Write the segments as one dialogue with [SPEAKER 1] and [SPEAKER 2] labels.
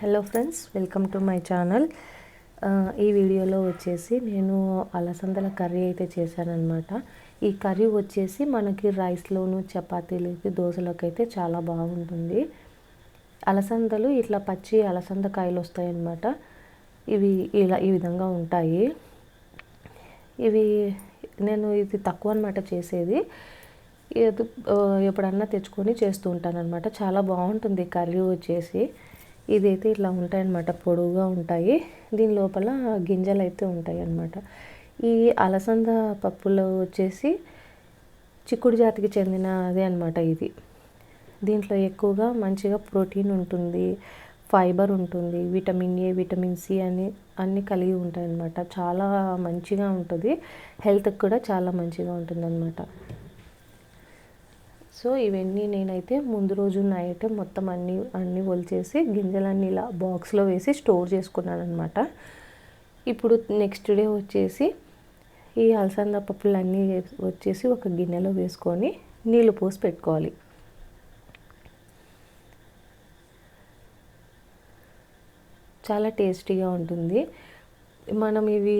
[SPEAKER 1] Hello friends welcome to my channel ఈ వీడియోలో వచ్చేసి నేను అలసందల కర్రీ అయితే చేశానన్నమాట. ఈ కర్రీ వచ్చేసి మనకి రైస్లోను చపాతీలకి దోశలోకి అయితే చాలా బాగుంటుంది. అలసందలు ఇట్లా పచ్చి అలసంద కాయలు వస్తాయన్నమాట. ఇవి ఇలా ఈ విధంగా ఉంటాయి. ఇవి నేను ఇది తక్కువ అనమాట చేసేది. ఎప్పుడన్నా తెచ్చుకొని చేస్తూ ఉంటాను అనమాట చాలా బాగుంటుంది కర్రీ వచ్చేసి. ఇదైతే ఇట్లా ఉంటాయన్నమాట పొడువుగా ఉంటాయి. దీని లోపల గింజలు అయితే ఉంటాయి అన్నమాట ఈ అలసంద పప్పులో వచ్చేసి చిక్కుడు జాతికి చెందిన అదే అనమాట ఇది. దీంట్లో ఎక్కువగా మంచిగా ప్రోటీన్ ఉంటుంది ఫైబర్ ఉంటుంది విటమిన్ ఏ విటమిన్ సి అని అన్నీ కలిగి ఉంటాయి అన్నమాట చాలా మంచిగా ఉంటుంది. హెల్త్కి కూడా చాలా మంచిగా ఉంటుంది అనమాట సో ఇవన్నీ నేనైతే ముందు రోజు నైట్ మొత్తం అన్నీ అన్నీ ఒలిచేసి గింజలన్నీ ఇలా బాక్స్లో వేసి స్టోర్ చేసుకున్నాను అనమాట ఇప్పుడు నెక్స్ట్ డే వచ్చేసి ఈ అలసంద పప్పులన్నీ వచ్చేసి ఒక గిన్నెలో వేసుకొని నీళ్ళు పోసి పెట్టుకోవాలి. చాలా టేస్టీగా ఉంటుంది. మనం ఇవి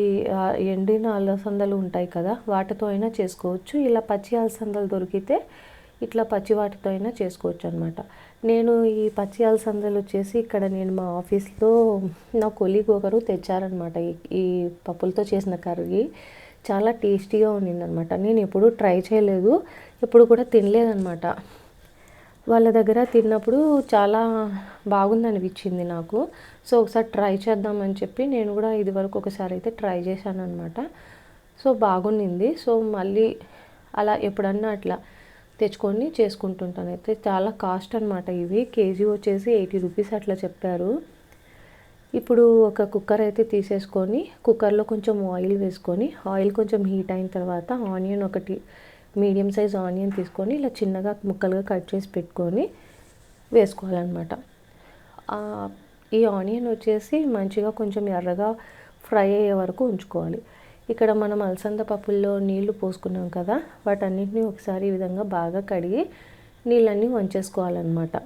[SPEAKER 1] ఎండిన అలసందలు ఉంటాయి కదా వాటితో అయినా చేసుకోవచ్చు. ఇలా పచ్చి అలసందలు దొరికితే ఇట్లా పచ్చి వాటితో అయినా చేసుకోవచ్చు అనమాట నేను ఈ పచ్చి అలసందలు వచ్చేసి ఇక్కడ నేను మా ఆఫీస్లో నా కొలీగ్ ఒకరు తెచ్చారనమాట ఈ పప్పులతో చేసిన కర్రీ. చాలా టేస్టీగా ఉండిందనమాట నేను ఎప్పుడూ ట్రై చేయలేదు. ఎప్పుడు కూడా తినలేదనమాట వాళ్ళ దగ్గర తిన్నప్పుడు చాలా బాగుంది అనిపించింది నాకు. సో ఒకసారి ట్రై చేద్దామని చెప్పి నేను కూడా ఇదివరకు ఒకసారి అయితే ట్రై చేశాను అనమాట సో బాగుండింది. సో మళ్ళీ అలా ఎప్పుడన్నా అట్లా తెచ్చుకొని చేసుకుంటుంటాను. అయితే చాలా కాస్ట్ అనమాట ఇవి. కేజీ వచ్చేసి ఎయిటీ రూపీస్ అట్లా చెప్పారు. ఇప్పుడు ఒక కుక్కర్ అయితే తీసేసుకొని కుక్కర్లో కొంచెం ఆయిల్ వేసుకొని ఆయిల్ కొంచెం హీట్ అయిన తర్వాత ఆనియన్ ఒకటి మీడియం సైజ్ ఆనియన్ తీసుకొని ఇలా చిన్నగా ముక్కలుగా కట్ చేసి పెట్టుకొని వేసుకోవాలన్నమాట. ఈ ఆనియన్ వచ్చేసి మంచిగా కొంచెం ఎర్రగా ఫ్రై అయ్యే వరకు ఉంచుకోవాలి. ఇక్కడ మనం అలసంద పప్పుల్లో నీళ్ళు పోసుకున్నాం కదా వాటన్నిటిని ఒకసారి ఈ విధంగా బాగా కడిగి నీళ్ళన్నీ వంచేసుకోవాలన్నమాట.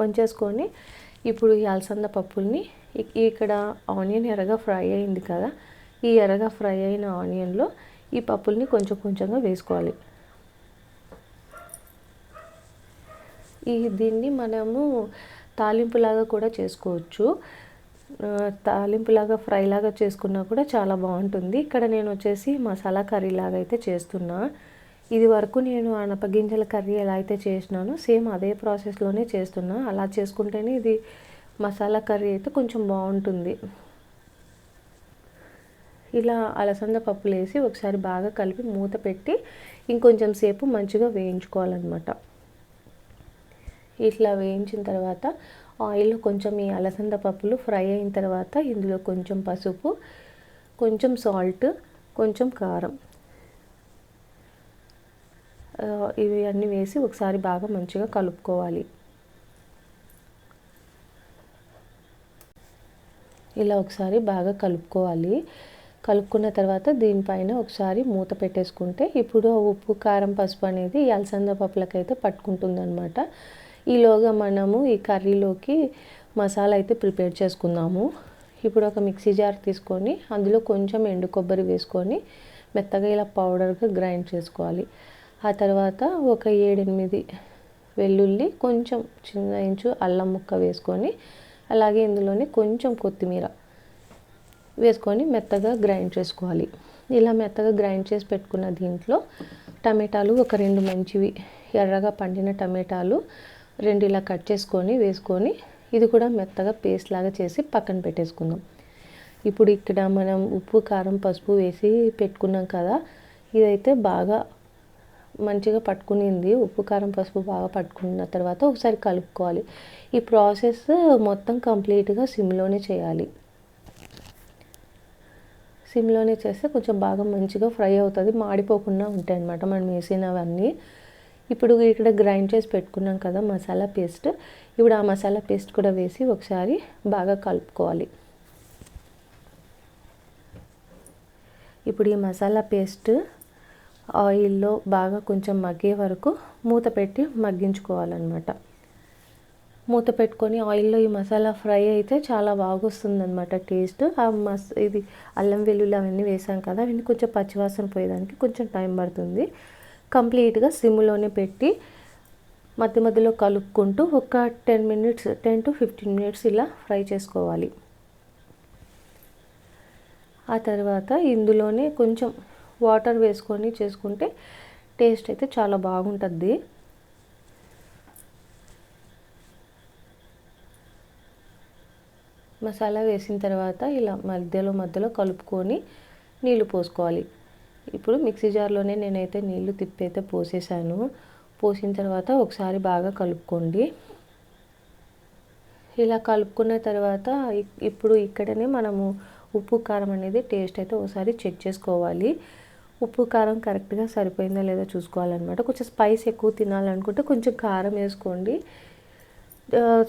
[SPEAKER 1] వంచేసుకొని ఇప్పుడు ఈ అలసంద పప్పుల్ని ఇక్కడ ఆనియన్ ఎర్రగా ఫ్రై అయింది కదా ఈ ఎర్రగా ఫ్రై అయిన ఆనియన్లో ఈ పప్పుల్ని కొంచెం కొంచెంగా వేసుకోవాలి. ఈ దీన్ని మనము తాలింపులాగా కూడా చేసుకోవచ్చు. తాలింపులాగా ఫ్రైలాగా చేసుకున్నా కూడా చాలా బాగుంటుంది. ఇక్కడ నేను వచ్చేసి మసాలా కర్రీ లాగా అయితే చేస్తున్నా. ఇది వరకు నేను అనపగింజల కర్రీ ఎలా అయితే చేసినానో సేమ్ అదే ప్రాసెస్లోనే చేస్తున్నా. అలా చేసుకుంటేనే ఇది మసాలా కర్రీ అయితే కొంచెం బాగుంటుంది. ఇలా అలసంద పప్పులు వేసి ఒకసారి బాగా కలిపి మూత పెట్టి ఇంకొంచెం సేపు మంచిగా వేయించుకోవాలన్నమాట. ఇట్లా వేయించిన తర్వాత ఆయిల్లో కొంచెం ఈ అలసంద పప్పులు ఫ్రై అయిన తర్వాత ఇందులో కొంచెం పసుపు కొంచెం సాల్ట్ కొంచెం కారం. ఇవి అన్నీ వేసి ఒకసారి బాగా మంచిగా కలుపుకోవాలి. ఇలా ఒకసారి బాగా కలుపుకోవాలి. కలుపుకున్న తర్వాత దీనిపైన ఒకసారి మూత పెట్టేసుకుంటే ఇప్పుడు ఉప్పు కారం పసుపు అనేది ఈ అలసంద పప్పులకైతే పట్టుకుంటుంది అనమాట ఈలోగా మనము ఈ కర్రీలోకి మసాలా అయితే ప్రిపేర్ చేసుకుందాము. ఇప్పుడు ఒక మిక్సీ జార్ తీసుకొని అందులో కొంచెం ఎండు కొబ్బరి వేసుకొని మెత్తగా ఇలా పౌడర్గా గ్రైండ్ చేసుకోవాలి. ఆ తర్వాత ఒక ఏడెనిమిది వెల్లుల్లి కొంచెం చిన్న ఇంచు అల్లం ముక్క వేసుకొని అలాగే ఇందులోనే కొంచెం కొత్తిమీర వేసుకొని మెత్తగా గ్రైండ్ చేసుకోవాలి. ఇలా మెత్తగా గ్రైండ్ చేసి పెట్టుకున్న దీంట్లో టమాటాలు ఒక రెండు మంచివి ఎర్రగా పండిన టమాటాలు రెండు ఇలా కట్ చేసుకొని వేసుకొని ఇది కూడా మెత్తగా పేస్ట్ లాగా చేసి పక్కన పెట్టేసుకుందాం. ఇప్పుడు ఇక్కడ మనం ఉప్పు కారం పసుపు వేసి పెట్టుకున్నాం కదా ఇదైతే బాగా మంచిగా పట్టుకునింది. ఉప్పు కారం పసుపు బాగా పట్టుకున్న తర్వాత ఒకసారి కలుపుకోవాలి. ఈ ప్రాసెస్ మొత్తం కంప్లీట్గా సిమ్లోనే చేయాలి. సిమ్లోనే చేస్తే కొంచెం బాగా మంచిగా ఫ్రై అవుతుంది మాడిపోకుండా ఉంటాయి అన్నమాట మనం వేసినవన్నీ ఇప్పుడు ఇక్కడ గ్రైండ్ చేసి పెట్టుకున్నాం కదా మసాలా పేస్ట్ ఇప్పుడు ఆ మసాలా పేస్ట్ కూడా వేసి ఒకసారి బాగా కలుపుకోవాలి. ఇప్పుడు ఈ మసాలా పేస్ట్ ఆయిల్లో బాగా కొంచెం మగ్గే వరకు మూత పెట్టి మగ్గించుకోవాలన్నమాట. మూత పెట్టుకొని ఆయిల్లో ఈ మసాలా ఫ్రై అయితే చాలా బాగా అనమాట టేస్ట్. ఆ మస్ ఇది అల్లం వెల్లుల్లి అవన్నీ వేసాం కదా అవన్నీ కొంచెం పచ్చివాసన పోయేదానికి కొంచెం టైం పడుతుంది. కంప్లీట్గా సిమ్లోనే పెట్టి మధ్య మధ్యలో కలుపుకుంటూ ఒక ten minutes ten to fifteen minutes ఇలా ఫ్రై చేసుకోవాలి. ఆ తర్వాత ఇందులోనే కొంచెం వాటర్ వేసుకొని చేసుకుంటే టేస్ట్ అయితే చాలా బాగుంటుంది మసాలా వేసిన తర్వాత ఇలా మధ్యలో మధ్యలో కలుపుకొని నీళ్ళు పోసుకోవాలి. ఇప్పుడు మిక్సీ జార్లోనే నేనైతే నీళ్ళు తిప్పి అయితే పోసేసాను. పోసిన తర్వాత ఒకసారి బాగా కలుపుకోండి. ఇలా కలుపుకున్న తర్వాత ఇప్పుడు ఇక్కడనే మనము ఉప్పు కారం అనేది టేస్ట్ అయితే ఒకసారి చెక్ చేసుకోవాలి. ఉప్పు కారం కరెక్ట్గా సరిపోయిందో లేదో చూసుకోవాలన్నమాట. కొంచెం స్పైస్ ఎక్కువ తినాలనుకుంటే కొంచెం కారం వేసుకోండి.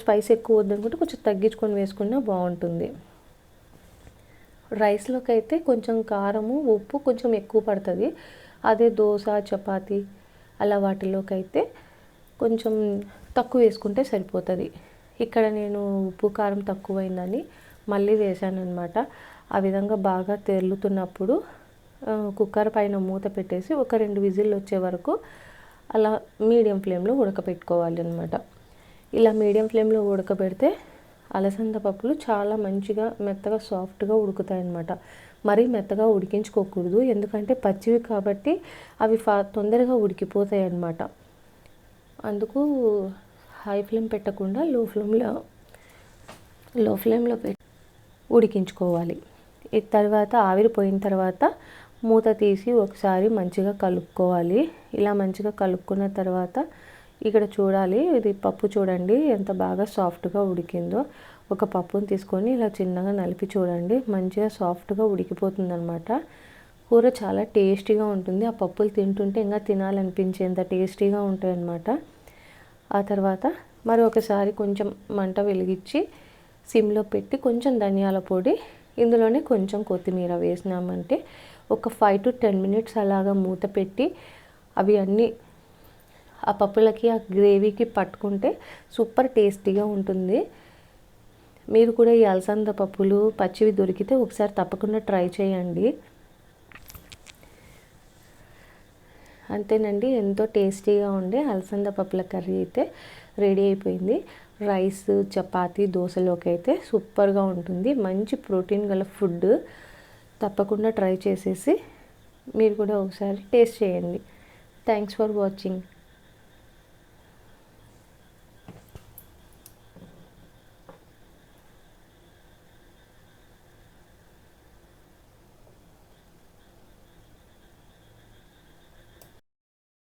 [SPEAKER 1] స్పైస్ ఎక్కువ వద్దనుకుంటే కొంచెం తగ్గించుకొని వేసుకున్నా బాగుంటుంది. రైస్లోకి అయితే కొంచెం కారము ఉప్పు కొంచెం ఎక్కువ పడుతుంది. అదే దోశ చపాతి అలా వాటిలోకి అయితే కొంచెం తక్కువ వేసుకుంటే సరిపోతుంది. ఇక్కడ నేను ఉప్పు కారం తక్కువైందని మళ్ళీ వేసాను అనమాట ఆ విధంగా బాగా తెరులుతున్నప్పుడు కుక్కర్ పైన మూత పెట్టేసి ఒక రెండు విజిల్లు వచ్చే వరకు అలా మీడియం ఫ్లేమ్లో ఉడకపెట్టుకోవాలి అనమాట ఇలా మీడియం ఫ్లేమ్లో ఉడకబెడితే అలసంద పప్పులు చాలా మంచిగా మెత్తగా సాఫ్ట్గా ఉడుకుతాయి అన్నమాట మరీ మెత్తగా ఉడికించుకోకూడదు. ఎందుకంటే పచ్చివి కాబట్టి అవి ఫా తొందరగా ఉడికిపోతాయి అన్నమాట అందుకు హై ఫ్లేమ్ పెట్టకుండా లో ఫ్లేమ్లో లో ఫ్లేమ్లో పెట్టి ఉడికించుకోవాలి. తర్వాత ఆవిరిపోయిన తర్వాత మూత తీసి ఒకసారి మంచిగా కలుపుకోవాలి. ఇలా మంచిగా కలుపుకున్న తర్వాత ఇక్కడ చూడాలి. ఇది పప్పు చూడండి ఎంత బాగా సాఫ్ట్గా ఉడికిందో. ఒక పప్పుని తీసుకొని ఇలా చిన్నగా నలిపి చూడండి. మంచిగా సాఫ్ట్గా ఉడికిపోతుంది అనమాట కూర చాలా టేస్టీగా ఉంటుంది. ఆ పప్పులు తింటుంటే ఇంకా తినాలనిపించేంత టేస్టీగా ఉంటాయి అన్నమాట ఆ తర్వాత మరి ఒకసారి కొంచెం మంట వెలిగించి సిమ్లో పెట్టి కొంచెం ధనియాల పొడి ఇందులోనే కొంచెం కొత్తిమీర వేసినామంటే ఒక ఫైవ్ టు టెన్ మినిట్స్ అలాగా మూత పెట్టి అవి అన్నీ ఆ పప్పులకి ఆ గ్రేవీకి పట్టుకుంటే సూపర్ టేస్టీగా ఉంటుంది. మీరు కూడా ఈ అలసంద పప్పులు పచ్చివి దొరికితే ఒకసారి తప్పకుండా ట్రై చేయండి. అంతేనండి ఎంతో టేస్టీగా ఉండే అలసంద పప్పుల కర్రీ అయితే రెడీ అయిపోయింది. రైస్ చపాతీ దోశలోకి అయితే సూపర్గా ఉంటుంది. మంచి ప్రోటీన్ గల ఫుడ్. తప్పకుండా ట్రై చేసేసి మీరు కూడా ఒకసారి టేస్ట్ చేయండి. Thanks for watching.